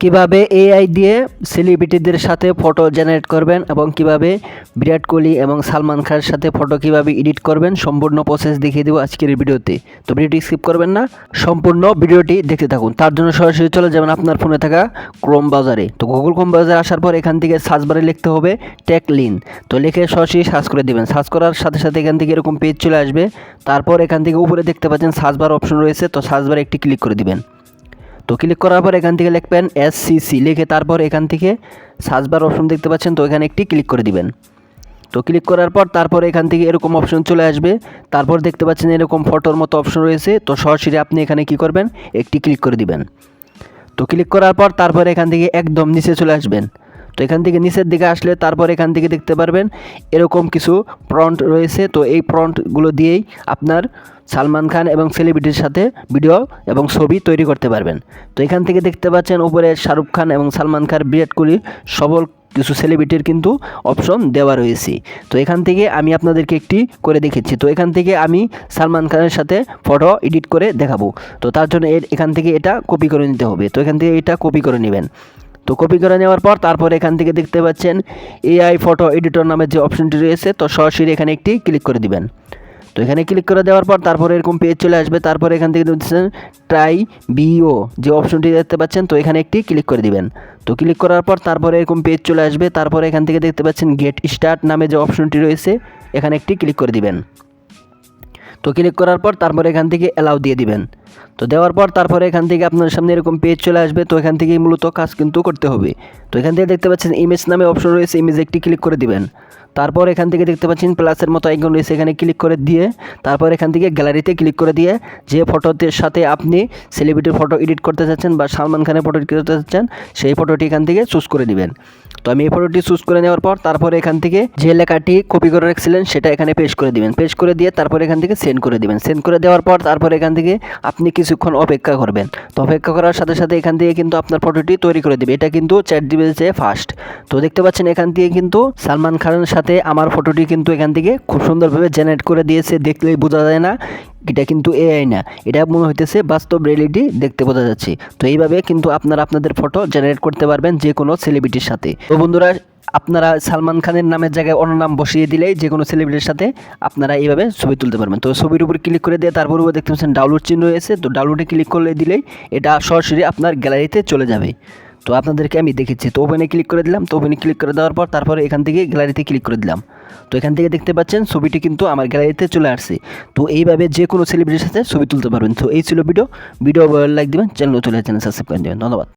কীভাবে এআই দিয়ে সেলিব্রিটিদের সাথে ফটো জেনারেট করবেন এবং কীভাবে বিরাট কোহলি এবং সালমান খানের সাথে ফটো কীভাবে এডিট করবেন, সম্পূর্ণ প্রসেস দেখিয়ে দেবো আজকের ভিডিওতে। তো ভিডিওটি স্কিপ করবেন না, সম্পূর্ণ ভিডিওটি দেখতে থাকুন। তার জন্য সরাসরি চলে যাবেন আপনার ফোনে থাকা ক্রোম ব্রাউজারে তো গুগল ক্রোম ব্রাউজারে আসার পর এখান থেকে সার্চ বারে লিখতে হবে টেক লিন তো লিখে সরাসরি সার্চ করে দিবেন। সার্চ করার সাথে সাথে এখান থেকে এরকম পেজ চলে আসবে। তারপর এখান থেকে উপরে দেখতে পাচ্ছেন সার্চ বার অপশন রয়েছে। তো সার্চ বারে একটি ক্লিক করে দিবেন। তো ক্লিক করার পর এখান থেকে লিখবেন এস সি সি লিখে তারপর এখান থেকে সার্চ বার অপশন দেখতে পাচ্ছেন, তো এখানে একটি ক্লিক করে দিবেন। তো ক্লিক করার পর তারপর এখান থেকে এরকম অপশন চলে আসবে। তারপর দেখতে পাচ্ছেন এরকম ফটোর মতো অপশন রয়েছে, তো সরাসরি আপনি এখানে কি করবেন? একটি ক্লিক করে দিবেন। তো ক্লিক করার পর তারপর এখান থেকে একদম নিচে চলে আসবেন। তো এখান থেকে নিচের দিকে আসলে তারপর এখান থেকে দেখতে পারবেন এরকম কিছু প্রন্ট রয়েছে। তো এই প্রন্টগুলো দিয়েই আপনার সালমান খান এবং সেলিব্রিটির সাথে ভিডিও এবং ছবি তৈরি করতে পারবেন। তো এখান থেকে দেখতে পাচ্ছেন উপরে শাহরুখ খান এবং সালমান খান, বিরাট কোহলির সবল কিছু সেলিব্রিটির কিন্তু অপশন দেওয়া রয়েছে। তো এখান থেকে আমি আপনাদেরকে একটি করে দেখেছি তো এখান থেকে আমি সালমান খানের সাথে ফটো এডিট করে দেখাবো। তো তার জন্য এখান থেকে এটা কপি করে নিতে হবে। তো এখান থেকে এটা কপি করে নেবেন। তো কপি করে নেওয়ার পর তারপর এখান থেকে দেখতে পাচ্ছেন এআই ফটো এডিটর নামের যে অপশনটি রয়েছে, তো সরাসরি এখানে একটি ক্লিক করে দিবেন। তো এখানে ক্লিক করে দেওয়ার পর তারপর এরকম পেজ চলে আসবে, তারপর এখান থেকে দেখছেন ট্রাই বিও যে অপশনটি দেখতে পাচ্ছেন, তো এখানে একটি ক্লিক করে দিবেন। তো ক্লিক করার পর তারপরে এরকম পেজ চলে আসবে, তারপর এখান থেকে দেখতে পাচ্ছেন গেট স্টার্ট নামে যে অপশনটি রয়েছে, এখানে একটি ক্লিক করে দিবেন। তো ক্লিক করার পর তারপর এখান থেকে অ্যালাউ দিয়ে দিবেন। তো দেওয়ার পর তারপরে এখান থেকে আপনার সামনে এরকম পেজ চলে আসবে, তো এখান থেকেই মূলত কাজ কিন্তু করতে হবে। তো এখান থেকে দেখতে পাচ্ছেন ইমেজ নামে অপশন রয়েছে ইমেজ একটি ক্লিক করে দিবেন। তারপর এখান থেকে দেখতে পাচ্ছেন প্লাসের মতো আইকন রয়েছে, এখানে ক্লিক করে দিয়ে তারপর এখান থেকে গ্যালারিতে ক্লিক করে দিয়ে যে ফটোতে সাথে আপনি সেলিব্রিটির ফটো এডিট করতে চাচ্ছেন বা সালমান খানের ফটো এডিট করতে চাচ্ছেন, সেই ফটোটি এখান থেকে চুজ করে দিবেন। তো আমি এই ফটোটি চুজ করে নেওয়ার পর তারপরে এখান থেকে যে লেখাটি কপি করে রাখছিলেন, সেটা এখানে পেশ করে দিবেন। পেশ করে দিয়ে তারপর এখান থেকে সেন্ড করে দিবেন। সেন্ড করে দেওয়ার পর তারপর এখান থেকে আপনি কিছুক্ষণ অপেক্ষা করবেন। তো অপেক্ষা করার সাথে সাথে এখান থেকে কিন্তু আপনার ফটোটি তৈরি করে দেবে। এটা কিন্তু চ্যাট দিবে যে ফার্স্ট তো দেখতে পাচ্ছেন এখান থেকে কিন্তু সালমান খানের সাথে আমার ফটোটি কিন্তু এখান থেকে খুব সুন্দরভাবে জেনারেট করে দিয়েছে। দেখলেই বোঝা যায় না এটা কিন্তু এআই না। এটা মনে হইতেছে বাস্তব রিয়েলিটি দেখতে বোঝা যাচ্ছে। তো এইভাবে কিন্তু আপনারা আপনাদের ফটো জেনারেট করতে পারবেন যে কোনো সেলিব্রিটির সাথে। তো বন্ধুরা, আপনারা সালমান খানের নামের জায়গায় অন্য নাম বসিয়ে দিলেই যে কোনো সেলিব্রিটির সাথে আপনারা এইভাবে ছবি তুলতে পারবেন। তো ছবির উপর ক্লিক করে দিয়ে তারপর উপর দেখতে পাচ্ছেন ডাউনলোড চিহ্ন রয়েছে। তো ডাউনলোডে ক্লিক করলে দিলেই এটা সরাসরি আপনার গ্যালারিতে চলে যাবে। তো আপনাদেরকে আমি দেখেছি তো ওপেনে ক্লিক করে দিলাম। তো ওপেনে ক্লিক করে দেওয়ার পর তারপরে এখান থেকে গ্যালারিতে ক্লিক করে দিলাম। তো এখান থেকে দেখতে পাচ্ছেন, ছবিটি কিন্তু আমার গ্যালারিতে চলে আসছে। তো এইভাবে যে কোনো সেলিব্রিটির সাথে ছবি তুলতে পারবেন। তো এই ছিল ভিডিও। ভিডিও লাইক দেবেন চ্যানেল চলে চ্যানেল সাবস্ক্রাইব করে দেবেন ধন্যবাদ।